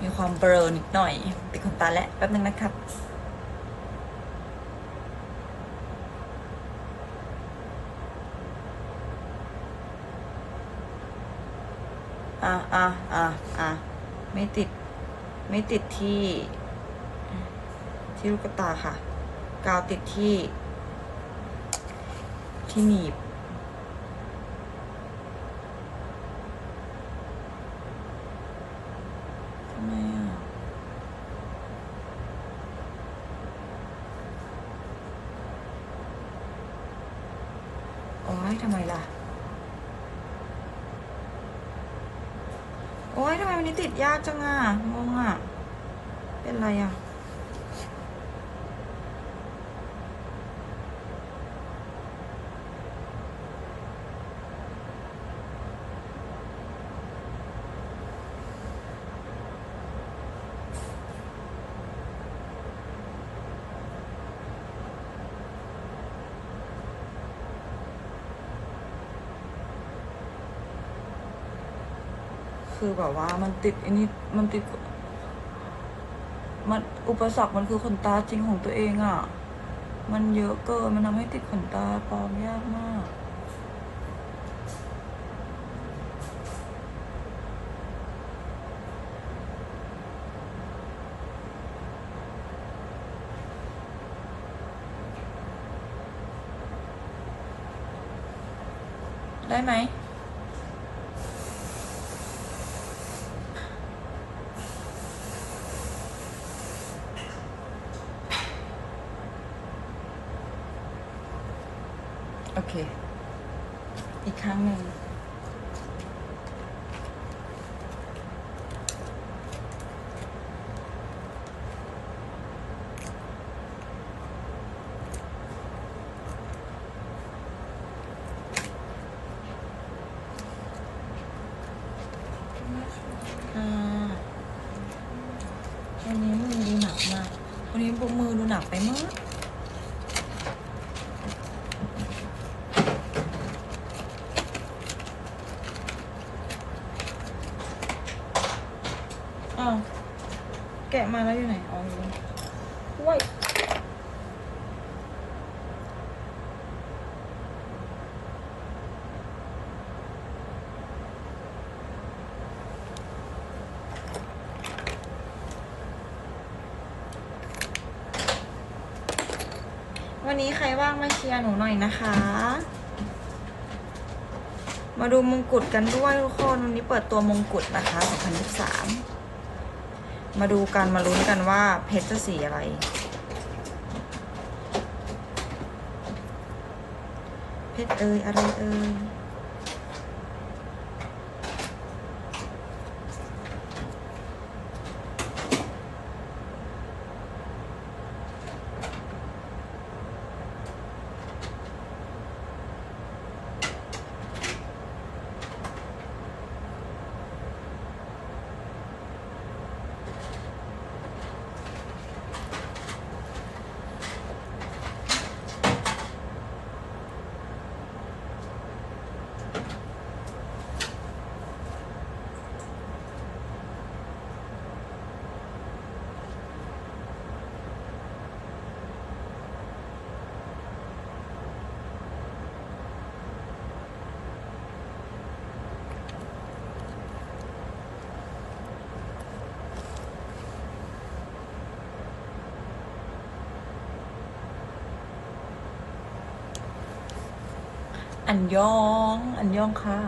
มีความเบลอนิดหน่อยติดขนตาแล้วแป๊บนึงนะครับอะอะอะอะไม่ติด ไม่ติดที่ ที่ลูกตาค่ะ กาวติดที่ ที่หนีบ ทำไมอะ โอ้ยทำไมล่ะ โอ้ยทำไมวันนี้ติดยากจังอะ งงอะ เป็นไรอะ คือแบบว่ามันติดอันนี้มันติด มันอุปสรรคมันคือขนตาจริงของตัวเองอะ่ะ มันเยอะเกินมันทำให้ติดขนตาปลอมยากมากได้ไหม โอเค อีกครั้งหนึ่ง อ่าวันนี้มือดูหนักมาก วันนี้ มือดูหนักไปมาก อ้าวแกะมาแล้วอยู่ไหนอ๋ออยู่นี่ว้ย วันนี้ใครว่างมาเชียร์หนูหน่อยนะคะ มาดูมงกุฎกันด้วยทุกคน วันนี้เปิดตัวมงกุฎนะคะ2023 มาดูกันมาลุ้นกันว่าเพชรจะสีอะไร เพชรเอ่ยอะไรเอ่ย อันยอง อันยองค่ะ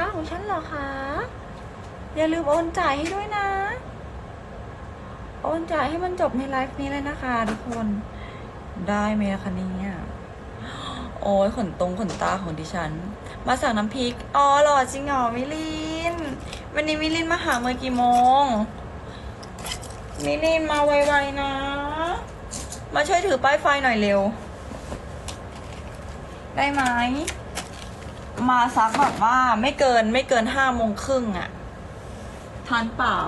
ค้าของฉันเหรอคะอย่าลืมโอนจ่ายให้ด้วยนะ โอนจ่ายให้มันจบในไลฟ์นี้เลยนะคะทุกคนได้ไหมคะเนี่ยโอ้ยขนตรงขนตาของดิฉัน มาสั่งน้ำพริกอ๋อเหรอจริงเหรอมิลิน วันนี้มิลินมาหาเมื่อกี่โมงมิลินมาไวๆนะ มาช่วยถือป้ายไฟหน่อยเร็ว ได้ไหม มาซักแบบว่าไม่เกินไม่เกินห้าโมงครึ่งอะทานเปล่า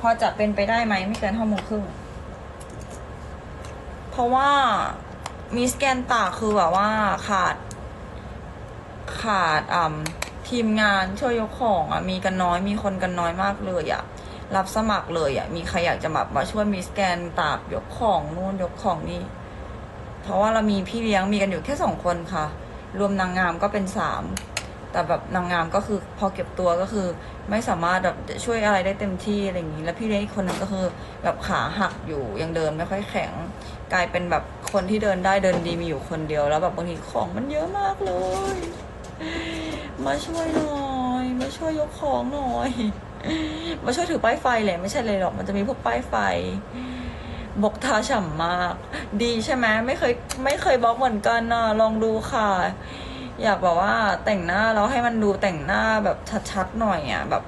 พอจะเป็นไปได้ไหมไม่เกินห้าโมงครึ่งเพราะว่ามีสแกนตาคือแบบว่าขาด ขาดอ่ำทีมงานช่วยยกของอะมีกันน้อยมีคนกันน้อยมากเลยอะรับสมัครเลยอะมีใครอยากจะแบบมาช่วยมีสแกนตากยกของนู่นยกของนี่เพราะว่าเรามีพี่เลี้ยงมีกันอยู่แค่สองคนค่ะ รวมนางงามก็เป็นสามแต่แบบนางงามก็คือพอเก็บตัวก็คือ ไม่สามารถแบบช่วยอะไรได้เต็มที่อะไรอย่างนี้ แล้วพี่เลี้ยงอีกคนนึงก็คือแบบขาหักอยู่ยังเดินไม่ค่อยแข็ง กลายเป็นแบบคนที่เดินได้เดินดีมีอยู่คนเดียว แล้วแบบบางทีของมันเยอะมากเลย มาช่วยหน่อยมาช่วยยกของหน่อยมาช่วยถือป้ายไฟแหละไม่ใช่เลยหรอกมันจะมีพวกป้ายไฟ บกทาฉ่ำมาก ดีใช่ไหมไม่เคยไม่เคยบล็อกเหมือนกันนะลองดูค่ะ อยากแบบว่าแต่งหน้าแล้วให้มันดูแต่งหน้าแบบชัดๆหน่อยอะแบบ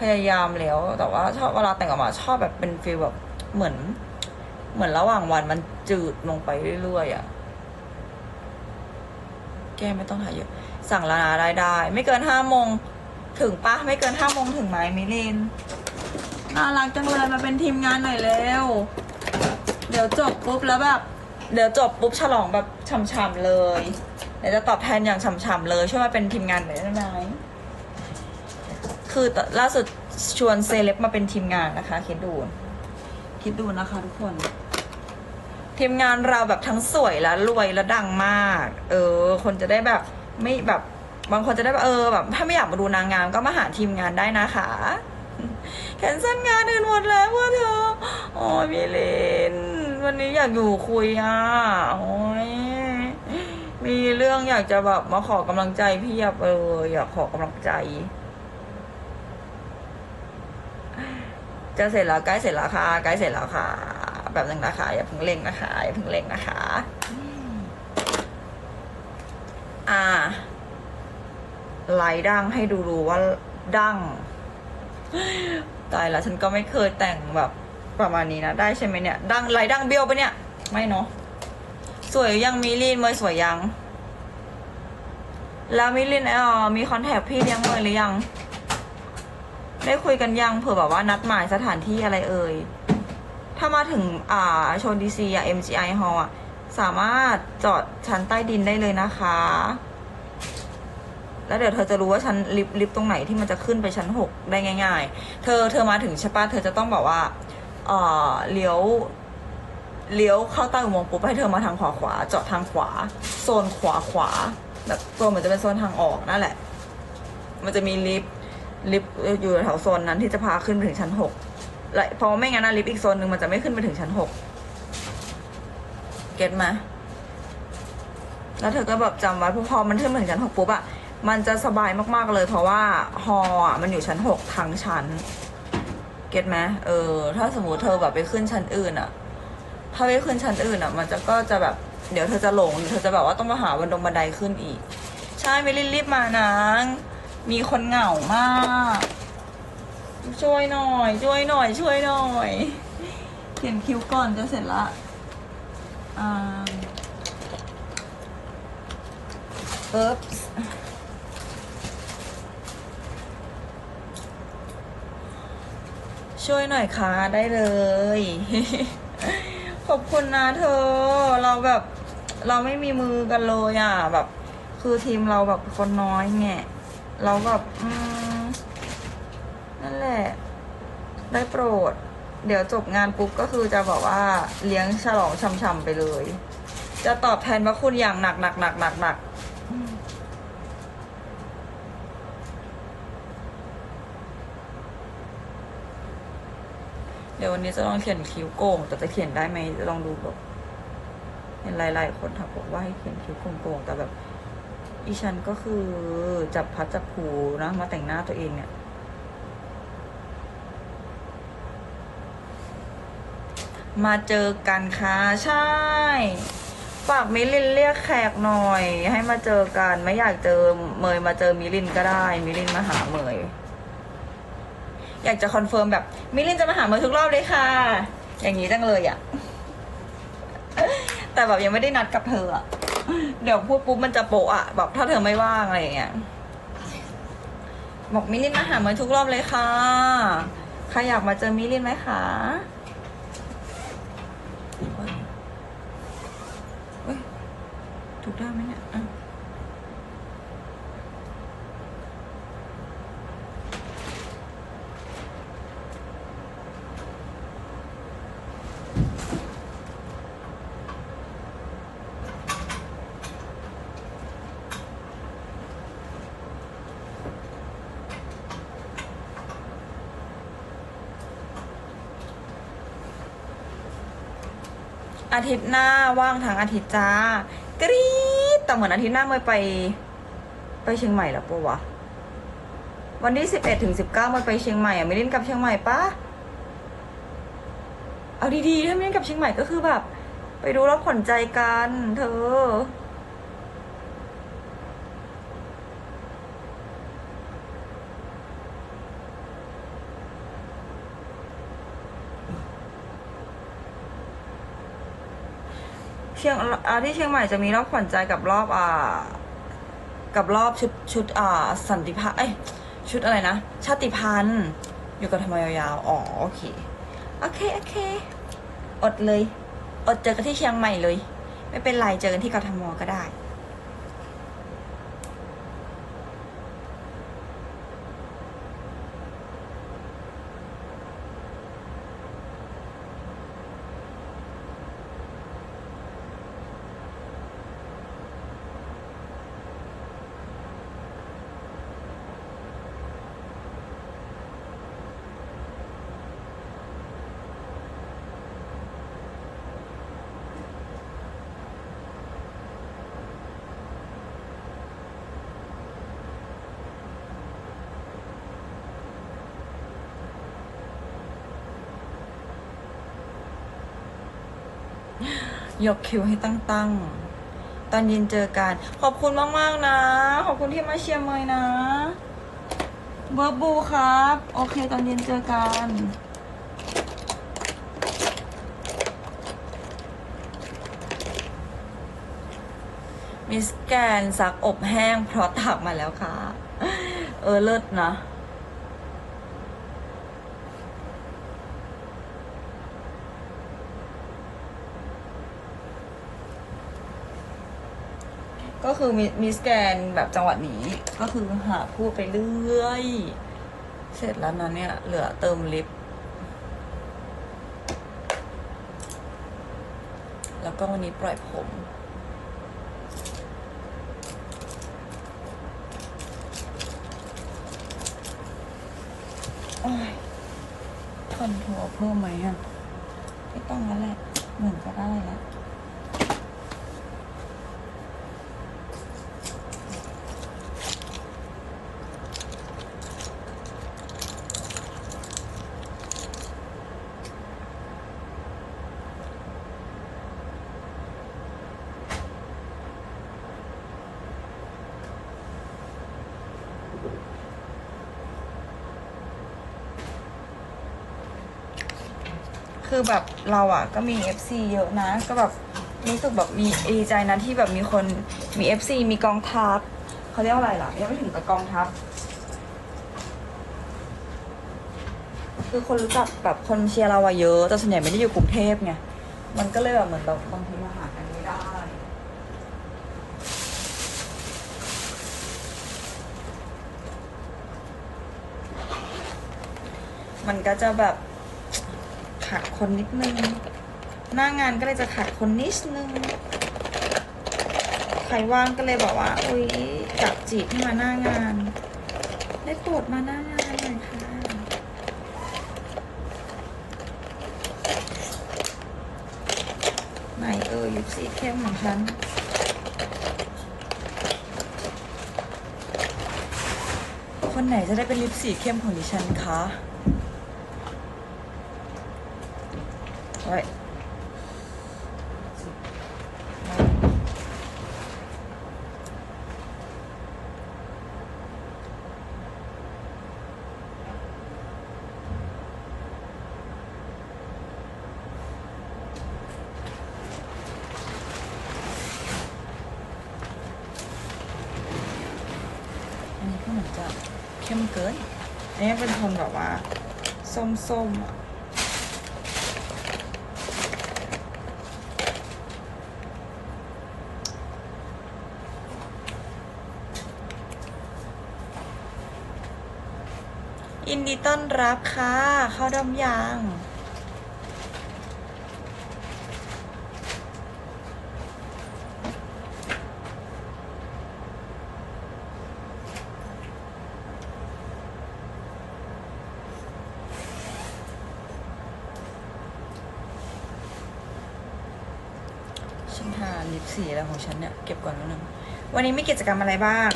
พยายามแล้ว แต่ว่าชอบเวลาแต่งออกมาชอบแบบเป็นฟีลแบบเหมือน เหมือนระหว่างวันมันจืดลงไปเรื่อยๆอะแกไม่ต้องถ่ายเยอะ สั่งแล้วนะได้ได้ ไม่เกินห้าโมงถึงปะไม่เกินห้าโมงถึงไหมมิลินน่ารักจังเลยมาเป็นทีมงานหน่อยเร็ว ดี๋ยวจบปุ๊บแล้วแบบเดี๋ยวจบปุ๊บฉลองแบบฉ่ำๆเลยเดี๋ยวจะตอบแทนอย่างฉ่ำๆเลยช่วยมาเป็นทีมงานหน่อยได้ไหมคือล่าสุดชวนเซเลบมาเป็นทีมงานนะคะ คิดดู คิดดูนะคะทุกคน ทีมงานเราแบบทั้งสวยและรวยและดังมาก เออ คนจะได้แบบไม่แบบบางคนจะได้แบบเออแบบถ้าไม่อยากมาดูนางงามก็มาหาทีมงานได้นะคะแคนเซิลงานอื่นหมดแล้วเพื่อเธอโอ้ยมิลิน วันนี้อยากอยู่คุยอะโอ้ยมีเรื่องอยากจะแบบมาขอกำลังใจพี่เอออยากขอกำลังใจ จะเสร็จแล้วใกล้เสร็จแล้วค่ะใกล้เสร็จแล้วค่ะ แบบนึงนะคะอย่าเพิ่งเร่งนะคะอย่าเพิ่งเร่งนะคะ อ่าไลดั้งให้ดูรู้ว่าดั้งตายแล้วฉันก็ไม่เคยแต่งแบบ ประมาณนี้นะ ได้ใช่ไหมเนี่ย ดังไลดังเบี้ยวปะเนี่ย ไม่เนาะ สวยยังมิลินเมยสวยยัง แล้วมิลินเออมีคอนแทคพี่เลี้ยงเมยหรือยัง ได้คุยกันยังเผื่อแบบว่านัดหมายสถานที่อะไรเอ่ย ถ้ามาถึงอ่าโชนดีซีอะ MGI Hall อะสามารถจอดชั้นใต้ดินได้เลยนะคะ แล้วเดี๋ยวเธอจะรู้ว่าชั้นลิฟต์ลิฟต์ตรงไหนที่มันจะขึ้นไปชั้นหกได้ง่าย ๆ เธอเธอมาถึงใช่ปะเธอจะต้องบอกว่า เอ่อเลี้ยวเลี้ยวเข้าใต้อุโมงค์ปุ๊บให้เธอมาทางขวาขวาเจอดทางขวา โซนขวาขวาแบบตัวเหมือนจะเป็นโซนทางออกนั่นแหละ มันจะมีลิฟต์ลิฟต์อยู่แถวโซนนั้นที่จะพาขึ้นไปถึงชั้นหกและเพราะไม่งั้นนะลิฟต์อีกโซนหนึ่งมันจะไม่ขึ้นไปถึงชั้นหกเก็ตไหมแล้วเธอก็แบบจำไว้พราะพอมันขึ้นไปถึงชั้นหกปุ๊บอะมันจะสบายมากๆเลย เพราะว่าฮออะมันอยู่ชั้นหกทั้งชั้น เก็ตไหมเออ ถ้าสมมติเธอแบบไปขึ้นชั้นอื่นอะถ้าไปขึ้นชั้นอื่นอะมันจะก็จะแบบเดี๋ยวเธอจะหลงเธอจะแบบว่าต้องมาหาบันดงบันไดขึ้นอีก ใช่ไม่รีบๆมานะมีคนเหงามาก ช่วยหน่อย ช่วยหน่อย ช่วยหน่อยเขียนคิ้วก่อนจะเสร็จละอ่าเอ๊บ ช่วยหน่อยค่ะได้เลย ขอบคุณนะเธอ เราแบบเราไม่มีมือกันเลยอะ แบบ คือทีมเราแบบคนน้อยไงเราแบบนั่นแหละ ได้โปรด เดี๋ยวจบงานปุ๊บก็คือจะบอกว่าเลี้ยงฉลองช่ำๆไปเลย จะตอบแทนพระคุณอย่างหนักหนักหนักหนักหนัก เดี๋ยววันนี้จะลองเขียนคิ้วโก่งแต่จะเขียนได้ไหมจะลองดูแบบเห็นหลายๆคนทักบอกว่าให้เขียนคิ้วโก่งๆแต่แบบอีฉันก็คือจับพัดจับผูนะมาแต่งหน้าตัวเองเนี่ย มาเจอกันค่ะใช่ฝากมิลินเรียกแขกหน่อย ให้มาเจอกัน ไม่อยากเจอเมยมาเจอมิลินก็ได้ มิลินมาหาเมย อยากจะคอนเฟิร์มแบบมิลินจะมาหาเมยทุกรอบเลยค่ะ อย่างนี้จังเลยอะแต่แบบยังไม่ได้นัดกับเธออะเดี๋ยวพูดปุ๊บมันจะโปะอะแบบถ้าเธอไม่ว่างอะไรอย่างเงี้ยบอกมิลินมาหาเมยทุกรอบเลยค่ะใครอยากมาเจอมิลินไหมคะ เอ้ยถูกได้ไหมเนี่ยอะ อาทิตย์หน้าว่างทางอาทิตย์จ้ากรี๊ดแต่เหมือนอาทิตย์หน้าเมยไป ไปเชียงใหม่แล้วปะวะ วันที่สิบเอ็ดถึงสิบเก้าเมยไปเชียงใหม่อะไม่เล่นกับเชียงใหม่ปะเอาดีๆถ้าไม่เล่นกับเชียงใหม่ก็คือแบบ ไปดูแล้วขนใจกัน เธอ เชียงอ่าที่เชียงใหม่จะมีรอบขวัญใจกับรอบอ่า กับรอบชุดชุดอ่าสันติภาพเอ้ยชุดอะไรนะ ชาติพันธุ์อยู่กับทำไมยาวๆอ๋อโอเคโอเคโอเคอดเลย อดเจอกันที่เชียงใหม่เลย ไม่เป็นไรเจอกันที่กทมก็ได้ ยกคิวให้ตั้งๆ ตอนเย็นเจอกัน ขอบคุณมากๆนะ ขอบคุณที่มาเชียร์เมยนะ เบิร์บูครับ โอเค ตอนเย็นเจอกันมิสแกนซักอบแห้งเพราะตักมาแล้วค่ะ เออเลิศนะ ก็คือมิมิสแกนแบบจังหวัดนี้ ก็คือหาพูดไปเรื่อย เสร็จแล้วนะเนี่ย เหลือเติมลิป แล้วก็วันนี้ปล่อยผมโอ้ยคอนทัวร์เพิ่มไหมอะ ไม่ต้องแล้วแหละเหมือนจะได้แล้ว คือแบบเราอะก็มี FC เยอะนะ ก็แบบรู้สึกแบบมีดีใจนะที่แบบมีคนมี FC มีกองทัพเขาเรียกว่าอะไรล่ะยังไม่ถึงกับกองทัพ คือคนรู้จักแบบคนเชียร์เราอะเยอะแต่ส่วนใหญ่ไม่ได้อยู่กรุงเทพไงมันก็เลยแบบเหมือนแบบบางทีมาหากันไม่ได้มันก็จะแบบ ขาดคนนิดนึง หน้างานก็เลยจะขาดคนนิดนึง ใครว่างก็เลยบอกว่า อุ้ยจับจีบให้มาหน้างาน ได้โปรดมาหน้างานหน่อยค่ะ ไหนเออลิปสีเข้มของฉันคนไหนจะได้เป็นลิปสีเข้มของดิฉันคะ ไว้อันนี้ก็เหมือนจะเข้มเกิน อันนี้เป็นโทนแบบว่า ส้มๆอะ ยินดีต้อนรับค่ะเข้าดอมยางฉันหาลิปสีอะไรของฉันเนี่ยเก็บก่อนนิดนึงวันนี้มีกิจกรรมอะไรบ้าง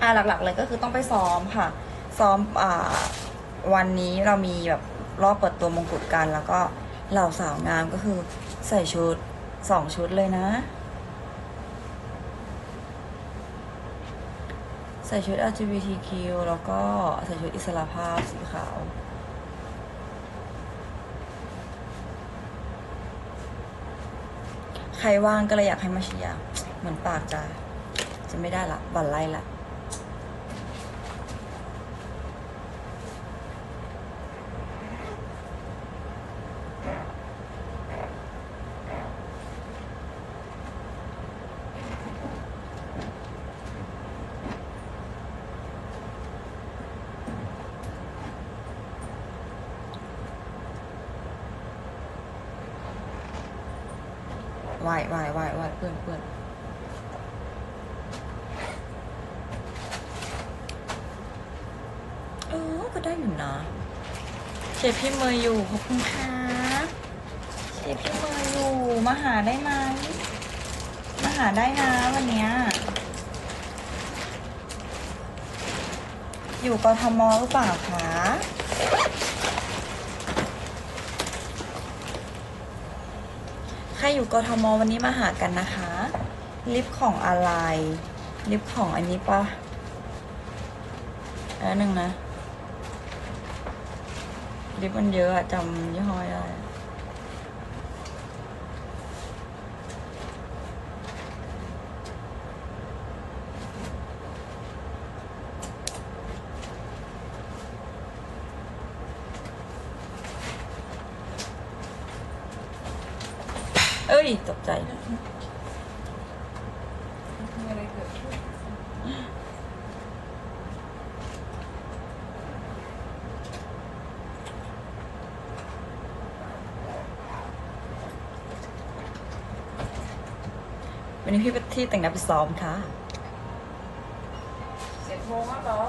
อ่าหลัก ๆ เลยก็คือต้องไปซ้อมค่ะ ซ้อมอวันนี้เรามีแบบรอบเปิดตัวมงกุฎกัน แล้วก็เหล่าสาวงามก็คือใส่ชุดสองชุดเลยนะ ใส่ชุด LGBTQ แล้วก็ใส่ชุดอิสระภาพสีขาวใครว่างก็เลยอยากให้มาเชียร์เหมือนปากจะจะไม่ได้ละบันไล่ละ ไหวไหวไหวไหวเพื่อนเพื่อนเออก็ได้อยู่นะเชฟพี่เมย์อยู่ขอบคุณค่ะเชฟพี่เมย์อยู่มาหาได้ไหมมาหาได้นะวันเนี้ยอยู่กทมหรือเปล่าคะ ใค รอยู่กทมวันนี้มาหากันนะคะ ลิปของอะไร ลิปของอันนี้ปะอันหนึ่งนะ ลิปมันเยอะอะจำยี่ห้อไม่ได้ ย ตกใจ วันนี้พี่ไปที่แต่งหน้าไปซ้อมค่ะเจ็ดโมงแล้วเหรอ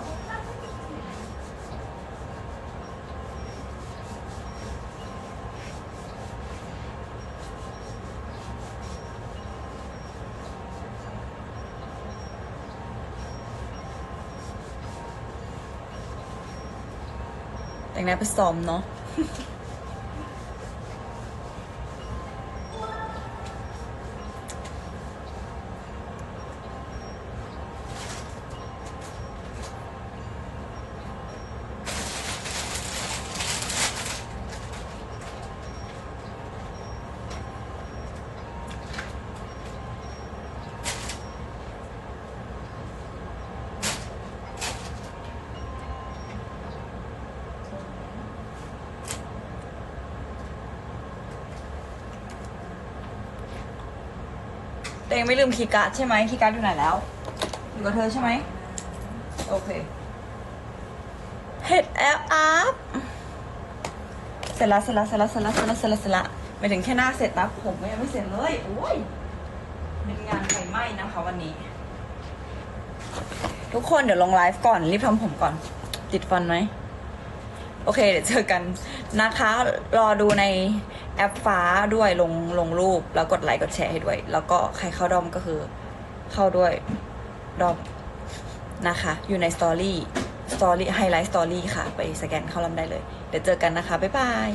นะไปซ้อมเนาะ เองไม่ลืมคีย์การ์ดใช่ไหมคีย์การ์ดอยู่ไหนแล้ว อยู่กับเธอใช่ไหมโอเคเห็ดแอปอัพเสร็จล้วเสร็จล้วเสร็จล้วเสร็จล้วเสร็จล้วเสร็จล้วเสร็จล้วไม่ถึงแค่หน้าเสร็จนะผมยังไม่เสร็จเลยโอ้ยเป็นงานไฟไหม้นะคะวันนี้ ทุกคนเดี๋ยวลงไลฟ์ก่อนรีบทำผมก่อน ติดฟันไหมโอเค เดี๋ยวเจอกันนะคะ รอดูใน แอปฟ้าด้วยลงลงรูปแล้วกดไลค์กดแชร์ให้ด้วย แล้วก็ใครเข้าดอมก็คือเข้าด้วยดอมนะคะ อยู่ในสตอรี่สตอรี่ไฮไลท์สตอรี่ค่ะ ไปสแกนเข้าลำได้เลย เดี๋ยวเจอกันนะคะ บ๊ายบาย